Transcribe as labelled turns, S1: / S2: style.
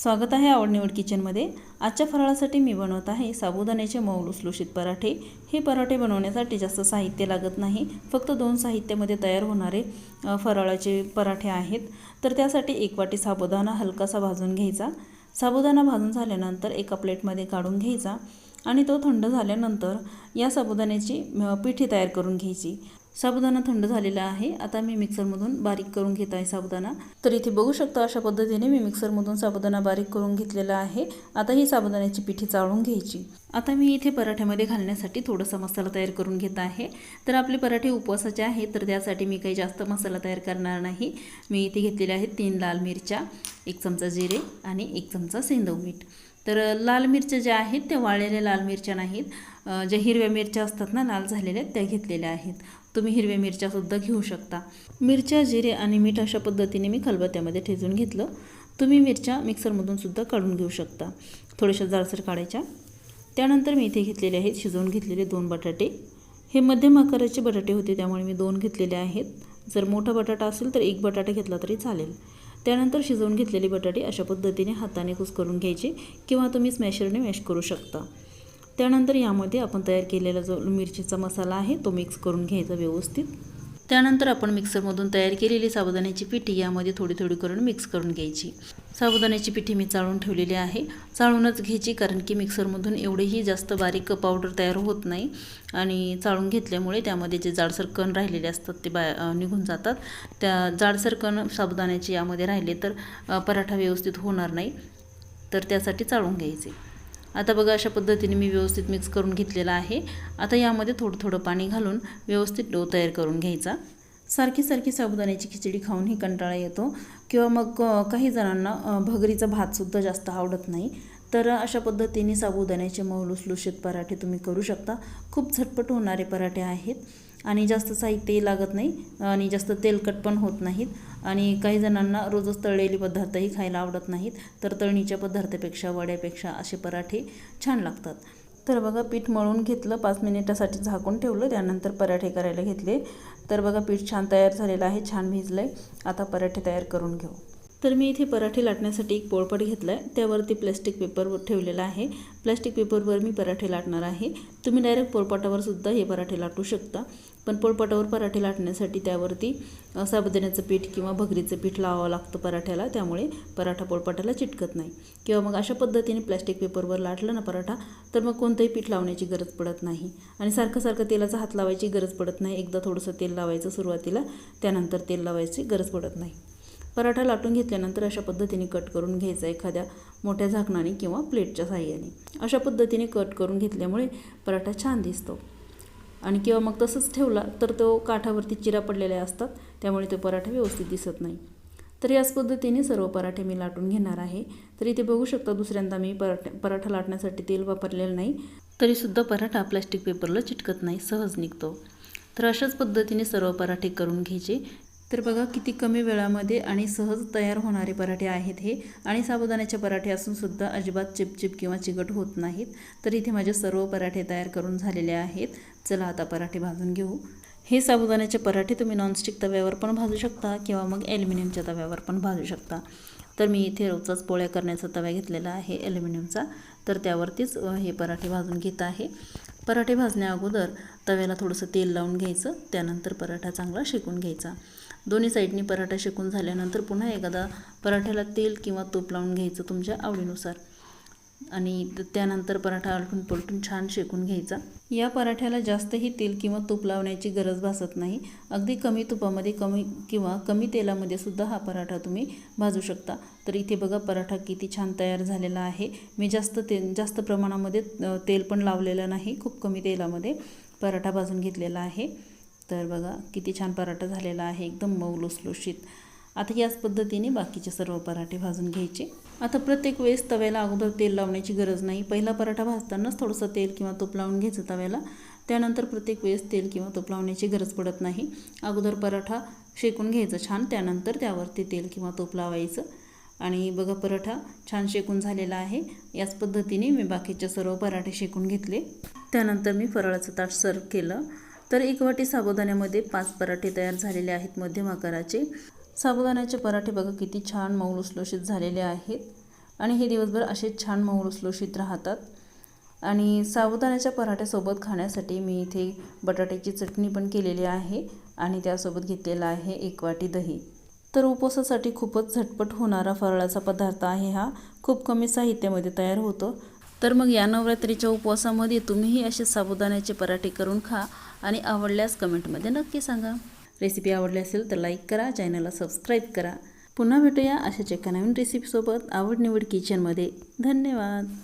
S1: स्वागत आहे आवडनिवड किचनमध्ये. आजच्या फराळासाठी मी बनवत आहे साबुदाण्याचे मऊ लुसलुशीत पराठे. हे पराठे बनवण्यासाठी जास्त साहित्य लागत नाही. फक्त दोन साहित्यामध्ये तयार होणारे फराळाचे पराठे आहेत. तर त्यासाठी एक वाटी साबुदाणा हलकासा भाजून घ्यायचा. साबुदाणा भाजून झाल्यानंतर एका प्लेटमध्ये काढून घ्यायचा आणि तो थंड झाल्यानंतर या साबुदाण्याची पिठी तयार करून घ्यायची. साबुदाणा थंड झालेला आहे. आता मी मिक्सरमधून बारीक करून घेत आहे साबुदाणा. तर इथे बघू शकता अशा पद्धतीने मी मिक्सरमधून साबुदाणा बारीक करून घेतलेला आहे. आता ही साबुदाण्याची पिठी चाळून घ्यायची. आता मी इथे पराठ्यामध्ये घालण्यासाठी थोडासा मसाला तयार करून घेत आहे. तर आपले पराठे उपवासाचे आहेत तर त्यासाठी मी काही जास्त मसाला तयार करणार नाही. मी इथे घेतलेले आहेत तीन लाल मिरच्या एक चमचा जिरे आणि एक चमचा सेंदव मीठ. तर लाल मिरच्या ज्या आहेत त्या वाळलेल्या लाल मिरच्या नाहीत. ज्या हिरव्या मिरच्या असतात ना लाल झालेल्या त्या घेतलेल्या आहेत. तुम्ही हिरव्या मिरच्यासुद्धा घेऊ शकता. मिरच्या जिरे आणि मीठ अशा पद्धतीने मी खलबत्त्यामध्ये ठेचून घेतलं. तुम्ही मिरच्या मिक्सरमधून सुद्धा काढून घेऊ शकता. थोड्याशा जाडसर काढायच्या. त्यानंतर मी इथे घेतलेले आहेत शिजवून घेतलेले दोन बटाटे. हे मध्यम आकाराचे बटाटे होते त्यामुळे मी दोन घेतलेले आहेत. जर मोठा बटाटा असेल तर एक बटाटा घेतला तरी चालेल. त्यानंतर शिजवून घेतलेले बटाटे अशा पद्धतीने हाताने कुस करून घ्यायचे किंवा तुम्ही स्मॅशरने मॅश करू शकता. त्यानंतर यामध्ये आपण तयार केलेला जो मिरचीचा मसाला आहे तो मिक्स करून घ्यायचा व्यवस्थित. त्यानंतर आपण मिक्सरमधून तयार केलेली साबुदाण्याची पिठी यामध्ये थोडी थोडी करून मिक्स करून घ्यायची. साबुदाण्याची पिठी मी चाळून ठेवलेली आहे. चाळूनच घ्यायची कारण की मिक्सरमधून एवढीही जास्त बारीक पावडर तयार होत नाही आणि चाळून घेतल्यामुळे त्यामध्ये जे जाडसर कण राहिलेले असतात ते बा निघून जातात. त्या जाडसर कण साबुदाण्याचे यामध्ये राहिले तर पराठा व्यवस्थित होणार नाही. तर त्यासाठी चाळून घ्यायचे. आता बघा अशा पद्धतीने मी व्यवस्थित मिक्स करून घेतलेला आहे. आता यामध्ये थोडं थोडं पाणी घालून व्यवस्थित डो तयार करून घ्यायचा. सारखी सारखी साबुदाण्याची खिचडी खाऊनही कंटाळा येतो. किंवा मग काही जणांना भगरीचा भातसुद्धा जास्त आवडत नाही. तर अशा पद्धतीने साबुदाण्याचे मऊ लुसलुशीत पराठे तुम्ही करू शकता. खूप झटपट होणारे पराठे आहेत. आणि जास्त साहित्यही लागत नाही आणि जास्त तेलकट पण होत नाहीत. आणि काही जणांना रोजच तळलेले पदार्थही खायला आवडत नाहीत. तर तळणीच्या पदार्थापेक्षा वड्यापेक्षा असे पराठे छान लागतात. तर बघा पीठ मळून घेतलं पाच मिनिटासाठी झाकून ठेवलं त्यानंतर पराठे करायला घेतले. तर बघा पीठ छान तयार झालेलं आहे छान भिजलं आहे आता पराठे तयार करून घेऊ. तर मी इथे पराठे लाटण्यासाठी एक पोळपट घेतला आहे त्यावरती प्लॅस्टिक पेपर ठेवलेला आहे. प्लॅस्टिक पेपरवर मी पराठे लाटणार आहे. तुम्ही डायरेक्ट पोळपाटावर सुद्धा हे पराठे लाटू शकता. पण पोळपाटावर पराठे लाटण्यासाठी त्यावरती साबुदाण्याचं पीठ किंवा भगरीचं पीठ लावावं लागतं पराठ्याला. त्यामुळे पराठा पोळपाटाला चिटकत नाही. किंवा मग अशा पद्धतीने प्लॅस्टिक पेपरवर लाटलं ना पराठा तर मग कोणतंही पीठ लावण्याची गरज पडत नाही. आणि सारखं सारखं तेलाचा हात लावायची गरज पडत नाही. एकदा थोडंसं तेल लावायचं सुरुवातीला त्यानंतर तेल लावायची गरज पडत नाही. पराठा लाटून घेतल्यानंतर अशा पद्धतीने कट करून घ्यायचा एखाद्या मोठ्या झाकणाने किंवा प्लेटच्या साह्याने. अशा पद्धतीने कट करून घेतल्यामुळे पराठा छान दिसतो. आणि किंवा मग तसंच ठेवला तर तो काठावरती चिरा पडलेल्या असतात त्यामुळे तो पराठा व्यवस्थित दिसत नाही. तर याच पद्धतीने सर्व पराठे मी लाटून घेणार आहे. तर इथे बघू शकता दुसऱ्यांदा मी पराठा पराठा लाटण्यासाठी तेल वापरलेलं नाही. तरीसुद्धा पराठा प्लास्टिक पेपरला चिटकत नाही सहज निघतो. तर अशाच पद्धतीने सर्व पराठे करून घ्यायचे. तर बघा किती कमी वेळामध्ये आणि सहज तयार होणारे पराठे आहेत हे. आणि साबुदाण्याचे पराठे असूनसुद्धा अजिबात चिपचिप किंवा चिकट होत नाहीत. तर इथे माझे सर्व पराठे तयार करून झालेले आहेत. चला आता पराठे भाजून घेऊ. हे साबुदाण्याचे पराठे तुम्ही नॉनस्टिक तव्यावर पण भाजू शकता किंवा मग ॲल्युमिनियमच्या तव्यावर पण भाजू शकता. तर मी इथे रोजचाच पोळ्या करण्याचा तवा घेतलेला आहे ॲल्युमिनियमचा तर त्यावरतीच हे पराठे भाजून घेत आहे. पराठे भाजण्या अगोदर तव्याला थोडंसं तेल लावून घ्यायचं. त्यानंतर पराठा चांगला शेकून घ्यायचा. दोन्ही साईडनी पराठा शेकून झाल्यानंतर पुन्हा एखादा पराठ्याला तेल किंवा तूप लावून घ्यायचं तुमच्या आवडीनुसार. आणि त्यानंतर पराठा आलटून पलटून छान शेकून घ्यायचा. या पराठ्याला जास्तही तेल किंवा तूप लावण्याची गरज भासत नाही. अगदी कमी तुपामध्ये कमी किंवा कमी तेलामध्ये सुद्धा हा पराठा तुम्ही भाजू शकता. तर इथे बघा पराठा किती छान तयार झालेला आहे. मी जास्त ते जास्त प्रमाणामध्ये तेल पण लावलेलं नाही. खूप कमी तेलामध्ये पराठा भाजून घेतलेला आहे. तर बघा किती छान पराठा झालेला आहे एकदम मऊ लुसलुशीत. आता याच पद्धतीने बाकीचे सर्व पराठे भाजून घ्यायचे. आता प्रत्येक वेळेस तव्याला अगोदर तेल लावण्याची गरज नाही. पहिला पराठा भाजतानाच थोडंसं तेल किंवा तूप लावून घ्यायचं तव्याला. त्यानंतर प्रत्येक वेळेस तेल किंवा तूप लावण्याची गरज पडत नाही. अगोदर पराठा शेकून घ्यायचं छान त्यानंतर त्यावरती तेल किंवा तूप लावायचं. आणि बघा पराठा छान शेकून झालेला आहे. याच पद्धतीने मी बाकीचे सर्व पराठे शेकून घेतले. त्यानंतर मी फराळाचं ताट सर्व केलं. तर एक वाटी साबुदाण्यामध्ये पाच पराठे तयार झालेले आहेत. मध्यम आकाराचे. साबुदाण्याचे पराठे बघा किती छान मऊ लुसलुशीत झालेले आहेत. आणि हे दिवसभर असे छान मऊ लुसलुशीत राहतात. आणि साबुदाण्याच्या पराठ्यासोबत खाण्यासाठी मी इथे बटाट्याची चटणी पण केलेली आहे आणि त्यासोबत घेतलेला आहे एक वाटी दही. तर उपवासासाठी खूपच झटपट होणारा फराळाचा पदार्थ आहे हा. खूप कमी साहित्यामध्ये तयार होतो. तर मग या नवरात्रीच्या उपवासामध्ये तुम्हीही असे साबुदाण्याचे पराठे करून खा आणि आवडल्यास कमेंटमध्ये नक्की सांगा. रेसिपी आवडली असेल तर लाईक करा चॅनलला सबस्क्राईब करा. पुन्हा भेटूया अशाच एका नवीन रेसिपीसोबत आवड निवड किचनमध्ये धन्यवाद.